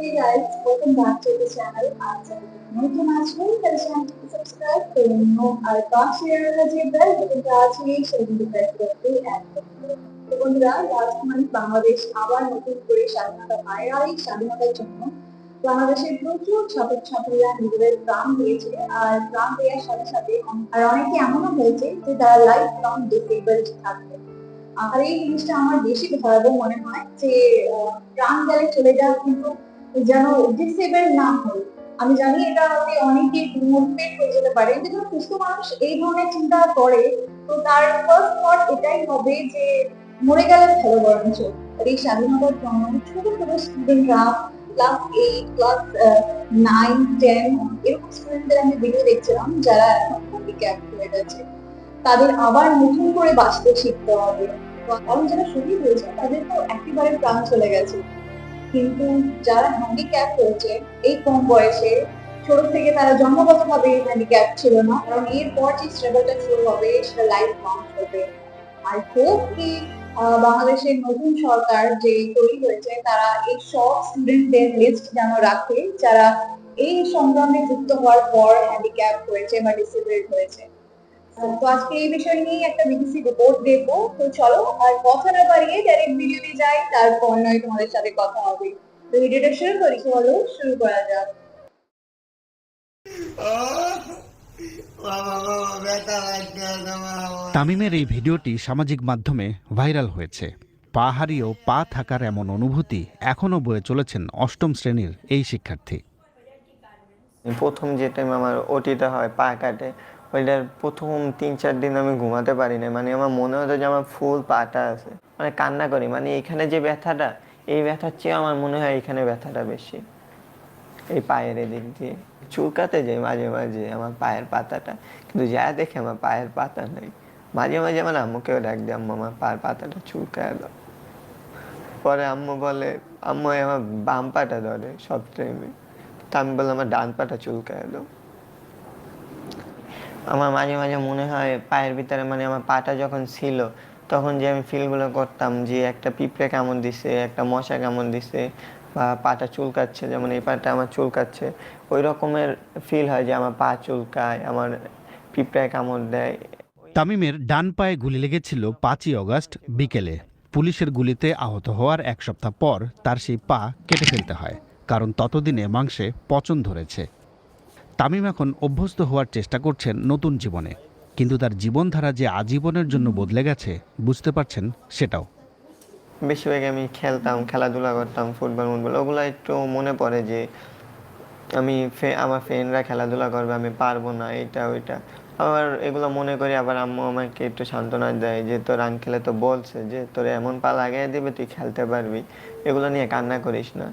Hey guys, welcome back to the channel. যারা নতুন আছেন তারা চ্যানেলটিকে সাবস্ক্রাইব করে নিন আর পাশে রাখা যে বেল বাটনটা আছে সেটিকে প্রেস করতে একদম তো বন্ধুরা মান্থ বাংলাদেশ আবার নতুন করে স্বাধীনতা পায় আর এই স্বাধীনতার জন্য বাংলাদেশের প্রচুর ছাত্রছাত্রীরা নিজেদের প্রাণ দিয়েছে আর প্রাণ দেওয়ার সাথে সাথে আর অনেকে এমনও হয়েছে যে তারা লাইফ লং ডিসেবলড থাকবে আর এই জিনিসটা আমার বেশি ভয়াবহ মনে হয় যে প্রাণ গেলে চলে যাওয়া কিন্তু যেন ডিসেবল না হয়। আমি জানি এটা হতে অনেকে ডিমোটিভেট হয়ে যেতে পারে, কিন্তু সুস্থ মানুষ এই ধরনের চিন্তা করে, তো তার ফার্স্ট থট এটাই হবে যে মরে গেলে ভালো বরঞ্চ। আর এই স্বাধীনতার জন্য ছোট ছোট স্টুডেন্টরা class eight class nine ten এরকম স্টুডেন্টদের আমি ভিডিও দেখছিলাম যারা এখন হ্যান্ডিক্যাপ হয়ে গেছে তাদের আবার নতুন করে বাঁচতে শিখতে হবে। কারণ যারা শহীদ হয়েছে তাদের তো একেবারে প্রাণ চলে গেছে। কিন্তু যারা হ্যান্ডিক্যাপ হয়েছে এই কম বয়সে ছোট থেকে তারা জন্মগতভাবে হ্যান্ডিক্যাপ ছিল না। কারণ এরপর যে স্ট্রাগলটা শুরু হবে, সেটা লাইফ লং হবে। আর হোপ কি বাংলাদেশের নতুন সরকার যে তৈরি হয়েছে, তারা এই সব স্টুডেন্টদের লিস্ট যেন রাখে, যারা এই সংগ্রামে যুক্ত হওয়ার পর হ্যান্ডিক্যাপ হয়েছে বা ডিসেবলড হয়েছে। তো আজকে এই বিষয় নিয়ে একটা বিবিসি রিপোর্ট দেখব। তো চলো আর কথা না বাড়িয়ে ডাইরেক্ট ভিডিওতে যাই তারপর নয় তোমাদের সাথে কথা হবে। তো ভিডিওটা শুরু করি চলো শুরু করা যাক। তামিমের এই ভিডিওটি সামাজিক মাধ্যমে ভাইরাল হয়েছে। পা হারিয়েও পা থাকার এমন অনুভূতি এখনও বয়ে চলেছেন অষ্টম শ্রেণির এই শিক্ষার্থী। প্রথম যে টাইম আমার ওটিটা হয় পা কাটে ওইটার প্রথম তিন, চার দিন আমি ঘুমাতে পারি না মানে আমার মনে হতো যে আমার ফুল পাটা আছে। মানে কান্না করি। মানে এখানে যে ব্যথাটা, এই ব্যথার চেয়ে আমার মনে হয় এখানে ব্যথাটা বেশি। এই পায়ের এদিক দিয়ে। চুলকাতে যাই মাঝে মাঝে আমার পায়ের পাতাটা। কিন্তু যা দেখে আমার পায়ের পাতা নেই। মাঝে মাঝে আমার আম্মুকেও ডাক দিই আম্মু, আমার পায়ের পাতাটা চুলকায় দাও। পরে আম্মু বলে, আম্মু আমার বাম পাটা ধরে সব টাইমে তা আমি বললাম, আমার ডান পাটা চুলকায় দাও। আমার মাঝে মাঝে মনে হয় পায়ের ভিতরে মানে আমার পাটা যখন ছিল, তখন যে আমি ফিলগুলো করতাম যে একটা পিঁপড়ে কেমন দিছে, একটা মশা কেমন দিছে, বা পাটা চুলকাচ্ছে, যেমন এই পাটা আমার চুলকাচ্ছে, ওই রকমের ফিল হয় যে আমার পা চুলকায়, আমার পিঁপড়ে কামড় দেয়। তামিমের ডান পায়ে গুলি লেগেছিল পাঁচই অগস্ট বিকেলে। পুলিশের গুলিতে আহত হওয়ার এক সপ্তাহ পর তার সেই পা কেটে ফেলতে হয়, কারণ ততদিনে মাংসে পচন ধরেছে। তামিম এখন অভ্যস্ত হওয়ার চেষ্টা করছেন নতুন জীবনে। কিন্তু তার জীবনধারা যে আজীবনের জন্য বদলে গেছে বুঝতে পারছেন সেটাও। বেশিরভাগ আমি খেলতাম খেলাধুলা করতাম ফুটবল মুটবল ওগুলো একটু মনে পড়ে যে আমি আমার ফ্রেন্ডরা খেলাধুলা করবে আমি পারব না এটা ওইটা। আবার এগুলো মনে করি আবার আম্মু আমাকে একটু সান্ত্বনা দেয় যে তোর আঙ্কেলে তো বলছে যে তোর এমন পা লাগাই দিবে তুই খেলতে পারবি। এগুলো নিয়ে কান্না করিস না।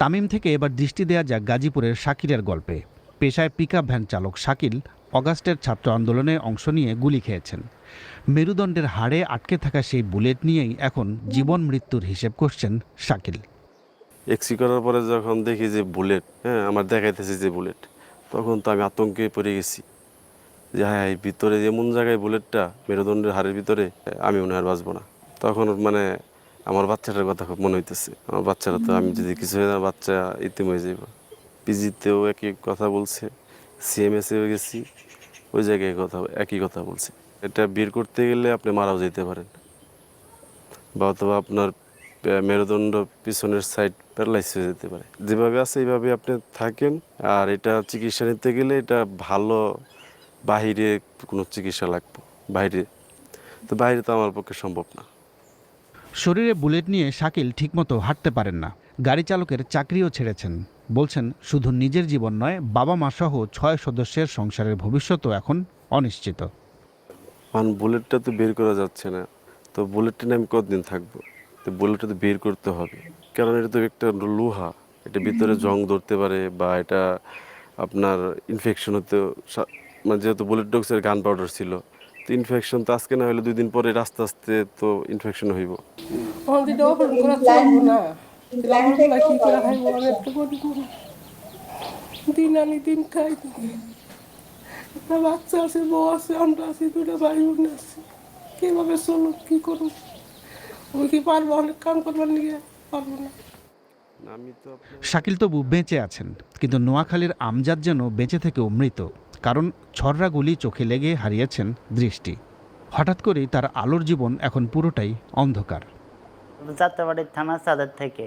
তামিম থেকে এবার দৃষ্টি দেওয়া যাক গাজীপুরের শাকিরের গল্পে। পেশায় পিকআপ ভ্যান চালক শাকিল অগাস্টের ছাত্র আন্দোলনে অংশ নিয়ে গুলি খেয়েছেন। মেরুদণ্ডের হাড়ে আটকে থাকা সেই বুলেট নিয়েই এখন জীবন মৃত্যুর হিসেব করছেন শাকিল। এক্সি করার পরে যখন দেখি যে বুলেট হ্যাঁ আমার দেখাইতেছে যে বুলেট, তখন তো আমি আতঙ্কে পড়ে গেছি। যে হ্যাঁ ভিতরে এমন জায়গায় বুলেটটা, মেরুদণ্ডের হাড়ের ভিতরে, আমি মনে হয় বাঁচবো না। তখন মানে আমার বাচ্চাটার কথা খুব মনে হইতেছে। আমার বাচ্চারা তো আমি যদি কিছু হয়ে বাচ্চা ইতিম হয়ে পিজিতেও একই কথা বলছে সিএমএসেও গেছি, ওই জায়গায় কথা একই কথা বলছে। এটা বের করতে গেলে আপনি মারাও যেতে পারেন। বা অথবা আপনার মেরুদণ্ড পিছনের সাইড প্যারালাইস হয়ে যেতে পারে। যেভাবে আছে এইভাবে আপনি থাকেন, আর এটা চিকিৎসা নিতে গেলে এটা ভালো বাহিরে কোনো চিকিৎসা লাগবে বাইরে তো বাইরে তো আমার পক্ষে সম্ভব না। শরীরে বুলেট নিয়ে শাকিল ঠিকমতো হাঁটতে পারেন না। গাড়ি চালকের চাকরিও ছেড়েছেন। বলছেন শুধু নিজের জীবন নয় বাবা মা সহ ছয় সদস্যের সংসারের ভবিষ্যতও এখন অনিশ্চিত। কারণ বুলেটটা তো বের করা যাচ্ছে না। তো বুলেটটা নিয়ে আমি কতদিন থাকব? তো বুলেটটা তো বের করতে হবে। কারণ এটা তো একটা লোহা এটা ভিতরে জং ধরতে পারে বা এটা আপনার ইনফেকশন হতে মানে যেহেতু বুলেট ডক্সের গান পাউডার ছিল তো ইনফেকশন তো আজকে না হলে দুই দিন পরে আস্তে আস্তে তো ইনফেকশন হইব। কি করে খাইবো একটু দিন আনি দিন খাই। বাচ্চা আছে বউ আছে আমরা আছি দুটো ভাই বোন আছে। কীভাবে চলুক কী করুক? ওই কি পারব? অনেক কাম করবার নিয়ে পারব না। আমি তো আপনার শাকিল তবু বেঁচে আছেন কিন্তু নোয়াখালীর আমজাদ যেন বেঁচে থেকেও মৃত কারণ ছররা গুলি চোখে লেগে হারিয়েছেন দৃষ্টি। হঠাৎ করেই তার আলোর জীবন এখন পুরোটাই অন্ধকার। যাত্রাবাড়ি থানা সাদের থেকে।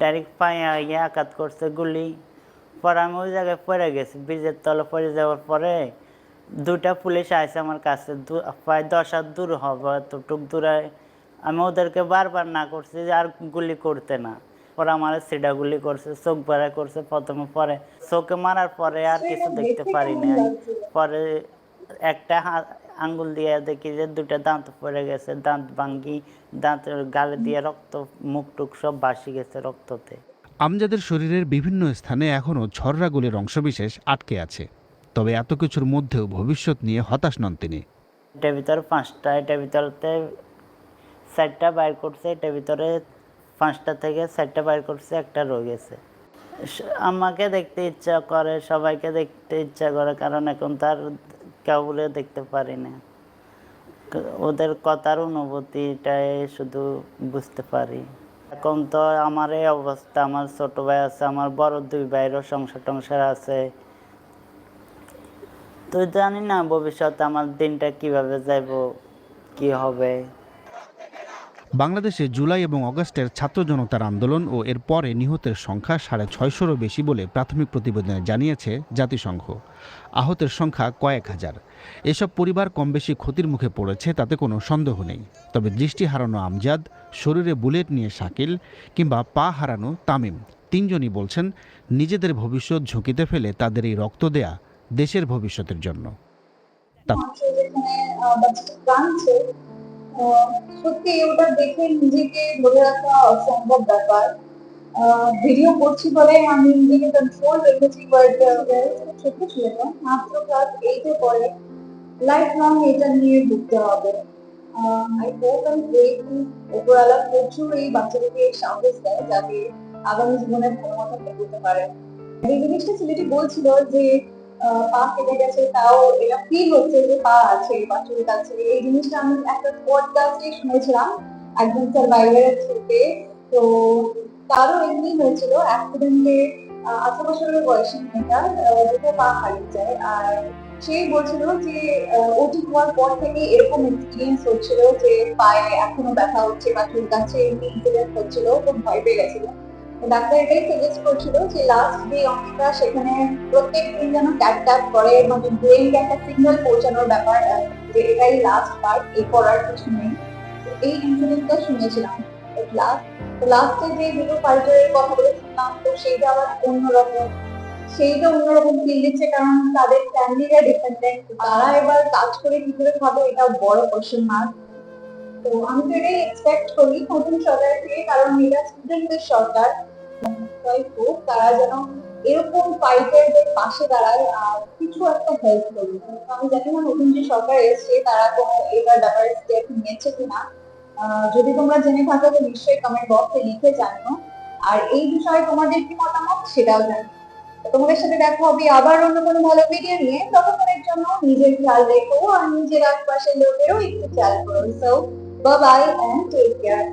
ডাইরেক্ট পায়ে ইয়ে আঘাত করছে গুলি। পরে আমি ওই জায়গায় পড়ে গেছি। ব্রিজের তলে পড়ে যাওয়ার পরে দুটা পুলিশ আসে আমার কাছে। প্রায় দশ হাত দূর হবে, এতটুক দূরে। আমি ওদেরকে বারবার না করছি যে আর গুলি করতে না। পরে আমার সিডা গুলি করছে, চোখ বেড়া করছে প্রথমে। পরে চোখে মারার পরে আর কিছু দেখতে পারিনি। পরে একটা আঙ্গুল দিয়ে দেখি যে দুটা দাঁত পড়ে গেছে দাঁত ভাঙ্গি দাঁত গালে দিয়ে রক্ত মুখ টুক সব ভাসি গেছে রক্ততে। আমজাদের শরীরের বিভিন্ন স্থানে এখনও ছররা গুলির অংশবিশেষ আটকে আছে। তবে এত কিছুর মধ্যেও ভবিষ্যৎ নিয়ে হতাশ নন তিনি। এটার ভিতরে পাঁচটা এটার ভিতরতে চারটা বাইর করছে এটার ভিতরে পাঁচটা থেকে চারটা বাইর করছে একটা রয়ে গেছে। আমাকে দেখতে ইচ্ছা করে সবাইকে দেখতে ইচ্ছা করে কারণ এখন তার কাউরে দেখতে পারি না। ওদের কথার অনুভূতিটাই শুধু বুঝতে পারি। এখন তো আমার এই অবস্থা, আমার ছোট ভাই আছে, আমার বড় দুই ভাইয়েরও সংসার টংসার আছে। তো জানি না, ভবিষ্যতে আমার দিনটা কীভাবে যাইব, কি হবে। বাংলাদেশে জুলাই এবং অগস্টের ছাত্র জনতার আন্দোলন ও এর পরে নিহতের সংখ্যা সাড়ে ছয়শোরও বেশি বলে প্রাথমিক প্রতিবেদনে জানিয়েছে জাতিসংঘ। আহতের সংখ্যা কয়েক হাজার। এসব পরিবার কম বেশি ক্ষতির মুখে পড়েছে, তাতে কোনো সন্দেহ নেই। তবে দৃষ্টি হারানো আমজাদ, শরীরে বুলেট নিয়ে শাকিল কিংবা পা হারানো তামিম, তিনজনই বলছেন নিজেদের ভবিষ্যৎ ঝুঁকিতে ফেলে তাদের এই রক্ত দেয়া দেশের ভবিষ্যতের জন্য। সত্যি ওটা দেখে নিজেকে ধরে রাখা অসম্ভব ব্যাপার। ভিডিও করছি বলে আমি নিজেকে কন্ট্রোল রেখেছি মাত্র ক্লাস এইটে পড়ে। লাইফ লং এটা নিয়ে ভুগতে হবে। প্রে প্রচুর এই বাচ্চাদেরকে সাহস দেয় যাতে আগামী জীবনে ভালো মতো এগোতে পারে। এই জিনিসটা ছেলেটি বলছিল যে পা কেটে গেছে, তাও এটা ফিল হচ্ছে যে পা আছে পা চুল আছে। এই জিনিসটা আমি একটা পডকাস্টে শুনেছিলাম, একজন সার্ভাইভারের থ্রুতে তো তারও এমনি হয়েছিল অ্যাক্সিডেন্টে আঠারো বছরের বয়সী মেয়েটা দুটো পা হারিয়ে যায়। আর সে বলছিল যে ওটি হওয়ার পর থেকে এরকম এক্সপিরিয়েন্স হচ্ছিল যে পায়ে এখনও ব্যথা হচ্ছে বা চুলকাচ্ছে এমনি ইনসিডেন্ট হচ্ছিল, খুব ভয় পেয়ে গেছিল। ডাক্তার সাজেস্ট করছিল যে লাস্ট যে অংশটা, সেখানে প্রত্যেক দিন যেন ট্যাপ ট্যাপ করে মানে ব্রেনকে একটা সিগন্যাল পৌঁছানোর ব্যাপার যে এটাই লাস্ট পার্ট এরপর আর কিছু নেই। এই ইনসিডেন্টটা শুনেছিলাম। লাস্ট লাস্টে যে দুটো ফাইটারের কথা বলে শুনলাম তো সেইটা আবার অন্যরকম। সেইটা অন্যরকম ফিল দিচ্ছে কারণ তাদের ফ্যামিলিরা ডিপেন্ডেন্ট তারা এবার কাজ করে কি করে খাবে, এটা বড় কোশ্চেন মার্ক তো আমি তো এটাই এক্সপেক্ট করি নতুন সরকার থেকে, কারণ এটা স্টুডেন্টদের সরকার। হোক তারা যেন এরকম ফাইটারদের পাশে দাঁড়ায়, আর কিছু একটা হেল্প করবে আমি জানি না নতুন যে সরকার এসছে, তারা কোনো এবার ব্যাপারে স্টেপ নিয়েছে কিনা। যদি তোমরা জেনে থাকো, তো নিশ্চয়ই কমেন্ট বক্সে লিখে জানিও। আর এই বিষয়ে তোমাদের কি মতামত, সেটাও জানিও। তো তোমাদের সাথে দেখা হবে আবার অন্য কোনো ভালো ভিডিও নিয়ে। ততক্ষণের জন্য নিজের খেয়াল রেখো, আর নিজের আশপাশের লোকেরও একটু খেয়াল করো। So bye bye and take care